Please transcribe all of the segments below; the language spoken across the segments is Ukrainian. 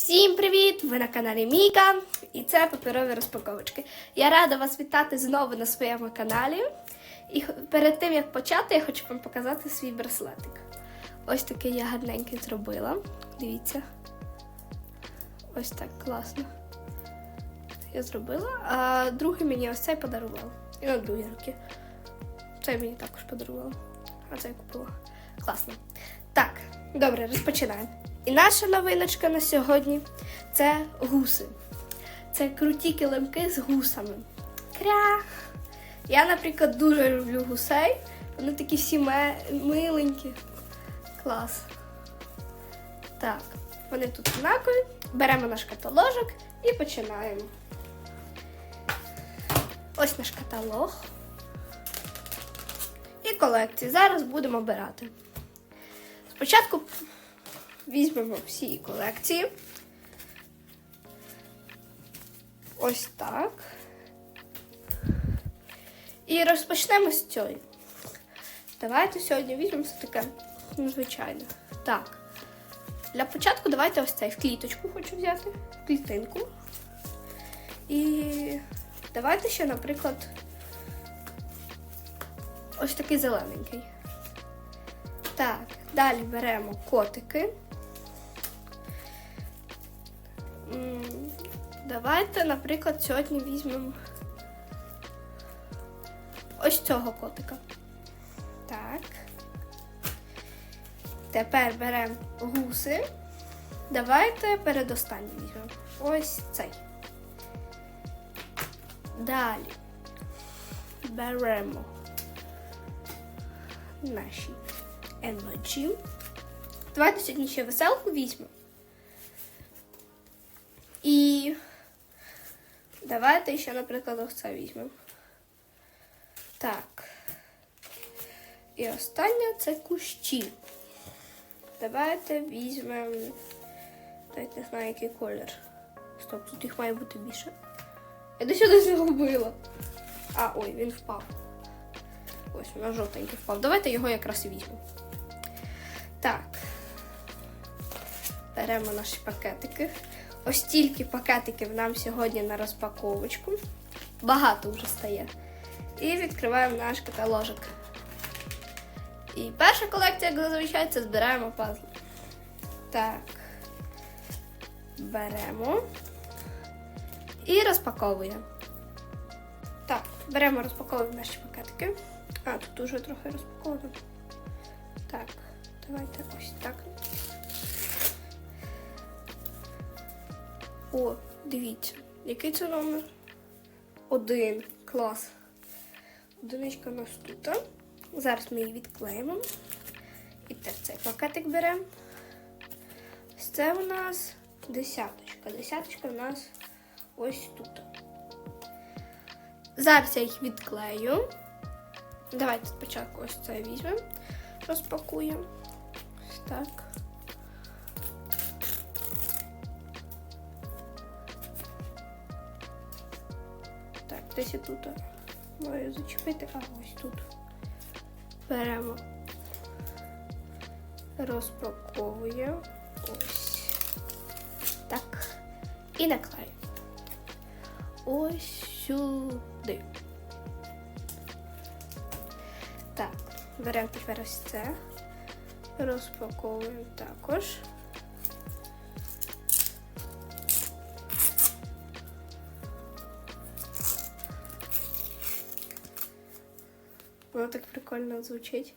Всім привіт! Ви на каналі Міка і це паперові розпаковочки. Я рада вас вітати знову на своєму каналі. І перед тим як почати, я хочу вам показати свій браслетик. Ось такий я гарненький зробила. Дивіться. Ось так класно. Я зробила. А другий мені ось цей подарував. І на другій руки. Цей мені також подарував. А цей купила. Класно. Так, добре, розпочинаємо. І наша новиночка на сьогодні це гуси. Це круті килимки з гусами. Кря! Я, наприклад, дуже люблю гусей. Вони такі всі миленькі. Клас. Так, вони тут однакові. Беремо наш каталожок і починаємо. Ось наш каталог. І колекції. Зараз будемо обирати. Спочатку візьмемо всі колекції. Ось так. І розпочнемо з цієї. Давайте сьогодні візьмемо все таке звичайне. Так. Для початку давайте ось цей в кліточку хочу взяти. В клітинку. І давайте ще, наприклад, ось такий зелененький. Так, далі беремо котики. Давайте, наприклад, сьогодні візьмемо ось цього котика. Так. Тепер беремо гуси. Давайте передостанній візьмемо. Ось цей. Далі беремо наші емоджі. Давайте сьогодні ще веселку візьмемо. Давайте ще, наприклад, ось це візьмемо. Так. І останнє це кущі. Давайте візьмемо. Давайте не знаю, який колір. Стоп, тут їх має бути більше. Я до сюди загубила. А, ой, він впав. Ось вона жовтенький впав. Давайте його якраз і візьмемо. Так. Беремо наші пакетики. Ось стільки пакетиків нам сьогодні на розпаковочку. Багато вже стає. І відкриваємо наш каталожик. І перша колекція, як зазвичай, це збираємо пазли. Так. Беремо і розпаковуємо. Так, беремо, розпаковуємо наші пакетики. А, тут уже трохи розпаковано. Так, давайте ось так. О, дивіться, який це номер? Один. Клас. Одиничка у нас тут. Зараз ми її відклеїмо. І так цей пакетик беремо. Це у нас десяточка. Десяточка у нас ось тут. Зараз я їх відклею. Давайте спочатку ось це візьмемо, розпакуємо. Ось так. Десь я тут маю зачепити, а ось тут. Беремо, розпаковуємо. Ось. Так. І наклею. Ось сюди. Так, беремо тепер ось це. Розпаковуємо також. Воно так прикольно звучить.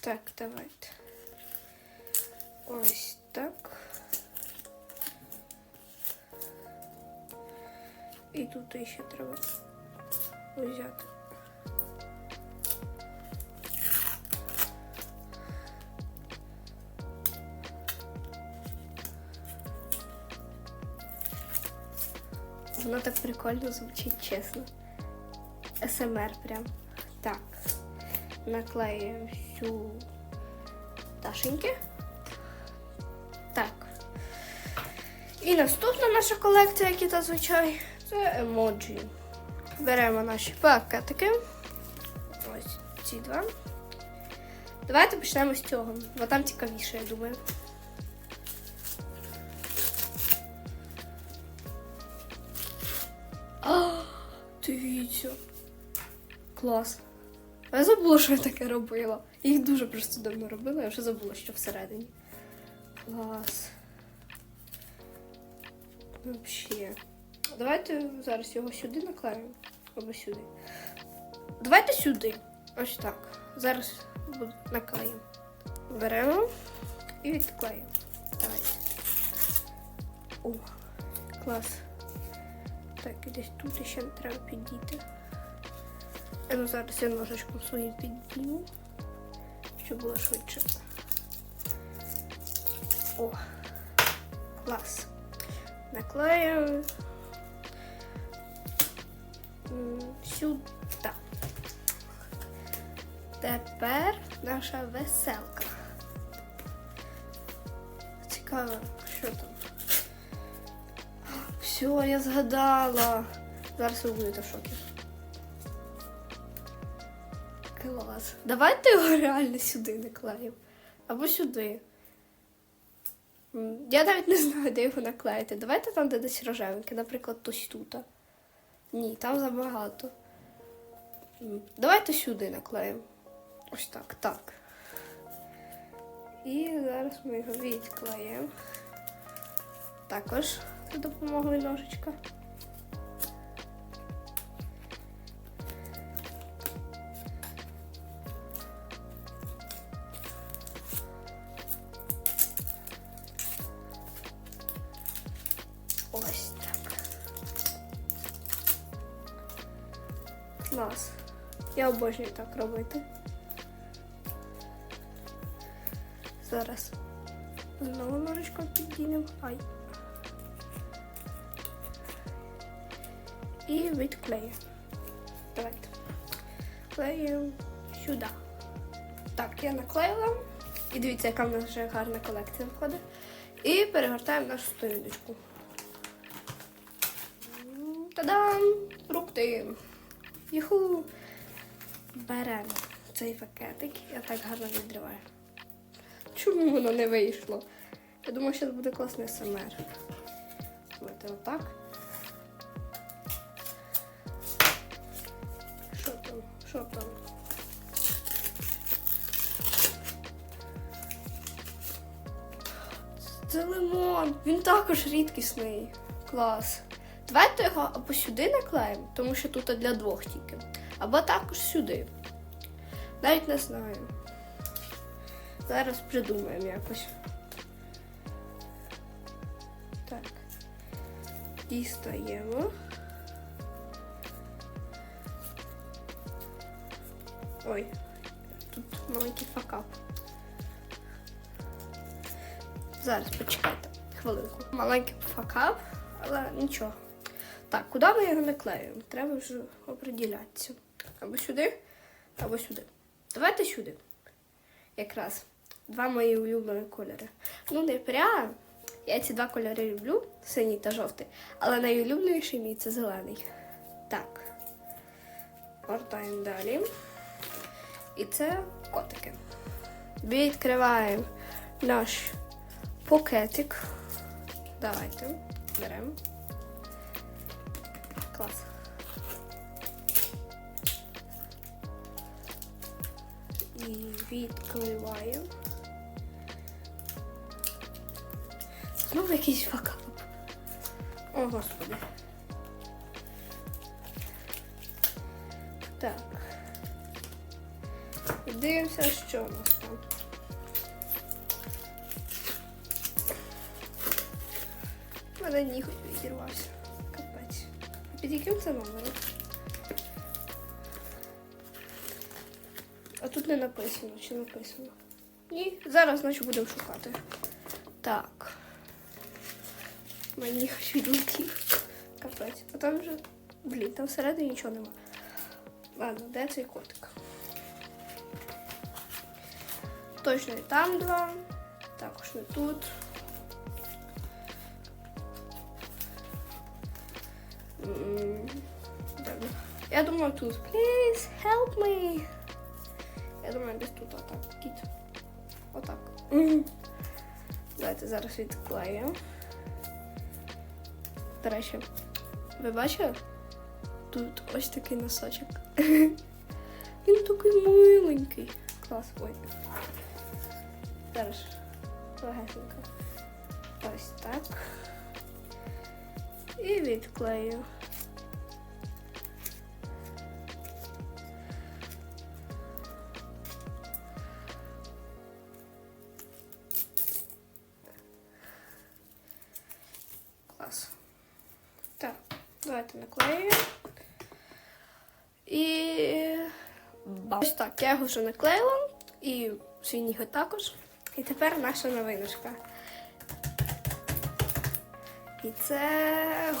Так, давайте. Ось так. І тут ще треба взяти. Воно так прикольно звучить, чесно. СМР прям. Так. Наклеюємо всю Дашеньки. Так. І наступна наша колекція, як зазвичай, це емоджі. Беремо наші пакетики. Ось ці два. Давайте почнемо з цього, бо там цікавіше, я думаю. Дивіться. Клас. Я забула, що я таке робила. Я їх дуже просто давно робила, я вже забула, що всередині. Клас. Вообще. Давайте зараз його сюди наклеїмо. Або сюди. Давайте сюди. Ось так. Зараз наклеїмо. Беремо і відклеїмо. Давайте. О, клас. Так, десь тут ще треба підійти. Е, Ну, зараз я ножичком своїм підійму, щоб було швидше. О, клас. Наклею сюди. Тепер наша веселка. Цікаво, що там. Все, я згадала. Зараз ви будете в шокі. Клас. Давайте його реально сюди наклеїмо. Або сюди. Я навіть не знаю, де його наклеїти. Давайте там, де десь рожевеньке, наприклад, ось тут. Ні, там забагато. Давайте сюди наклеїмо. Ось так, так. І зараз ми його відклеїмо. Також за допомогою ножичка. Ось так. Клас. Я обожнюю так робити. Зараз знову ножичком підіймемо. Ай. І відклеїмо. Давайте. Клеїмо сюди. Так, я наклеїла. І дивіться, яка в нас вже гарна колекція виходить. І перегортаємо нашу сторіночку. Та-дам! Фрукти! Юху! Беремо цей пакетик. Я так гарно відриваю. Чому воно не вийшло? Я думаю, що буде класний СМР. Давайте отак. Що там? Це лимон. Він також рідкісний. Клас. Давайте його або сюди наклеїмо, тому що тут для двох тільки. Або також сюди. Навіть не знаю. Зараз придумаємо якось. Так. Дістаємо. Ой, тут маленький факап. Зараз почекайте хвилинку. Маленький факап, але нічого. Так, куди ми його наклеюємо? Треба вже оприділятися. Або сюди, або сюди. Давайте сюди. Якраз два мої улюблені кольори. Ну, не прям. Я ці два кольори люблю, синій та жовтий, але найулюбленіший мій це зелений. Так. Гортаємо далі. І це котики. Відкриваємо наш пакетик. Давайте беремо. Клас. І відкриваємо. Знову якийсь факап. О, господи. Дивимося, що у нас там. Мене ніготь відірвався. Капець. Під яким це номером? А тут не написано, чи написано? Ні, зараз, значить, будемо шукати. Так. Мені хоч відлетів. Капець. А там вже. Блін, там всередині нічого нема. Ладно, де цей котик? Точно і там два. Також не тут. Я думаю тут. Please help me. Я думаю, десь тут, а так, кіт. Мгм. Давайте зараз відклею. До речі, ви бачили? Тут ось такий носочок. Він такий миленький. Клас, ой. Зараз легесенько. Ось так. І відклею. Клас. Так, давайте наклею. І бам. Ось так, я його вже наклеїла. І свій ніготь також. І тепер наша новиночка. І це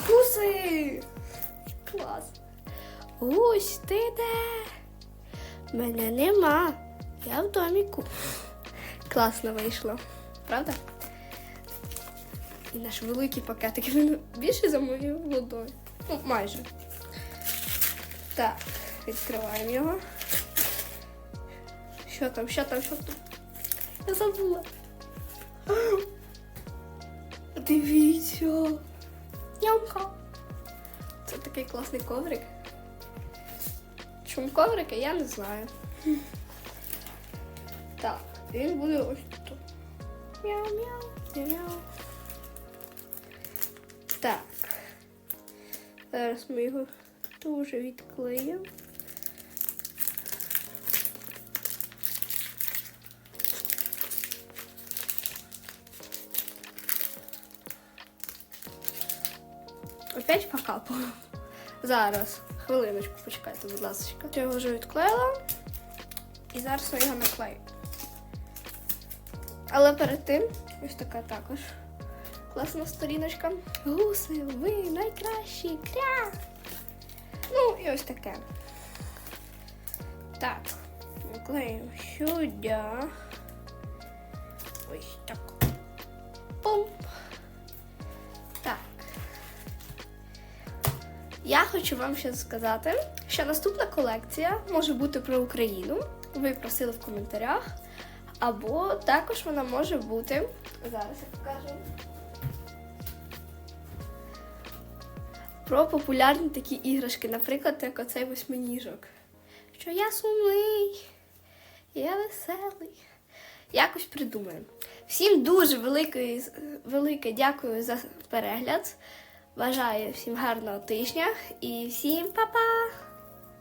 гуси. Клас. Гусь, ти де? Мене нема. Я в доміку. Класно вийшло. Правда? І наш великий пакетик він більший за мою ладонь. Ну, майже. Так, відкриваємо його. Що там, що там, що там? Я забула. Дивіться. Нямка. Це такий класний коврик. Чому коврики, я не знаю. Так, він буде ось тут. Мяу-мяу, мяу-мяу. Так. Зараз ми його дуже відклеїмо. Опять покапало. Зараз. Хвилиночку, почекайте, будь ласка. Я його вже відклеїла. І зараз я його наклею. Але перед тим ось така також класна сторіночка. Гуси, ви найкращі! Кря! Ну, і ось таке. Так, наклеїмо сюди. Ось так. Пум. Я хочу вам ще сказати, що наступна колекція може бути про Україну. Ви просили в коментарях. Або також вона може бути. Зараз я покажу. Про популярні такі іграшки, наприклад, як оцей восьминіжок. Що я сумний, я веселий. Якось придумаємо. Всім дуже велике, велике дякую за перегляд. Бажаю всім гарного тижня і всім па-па!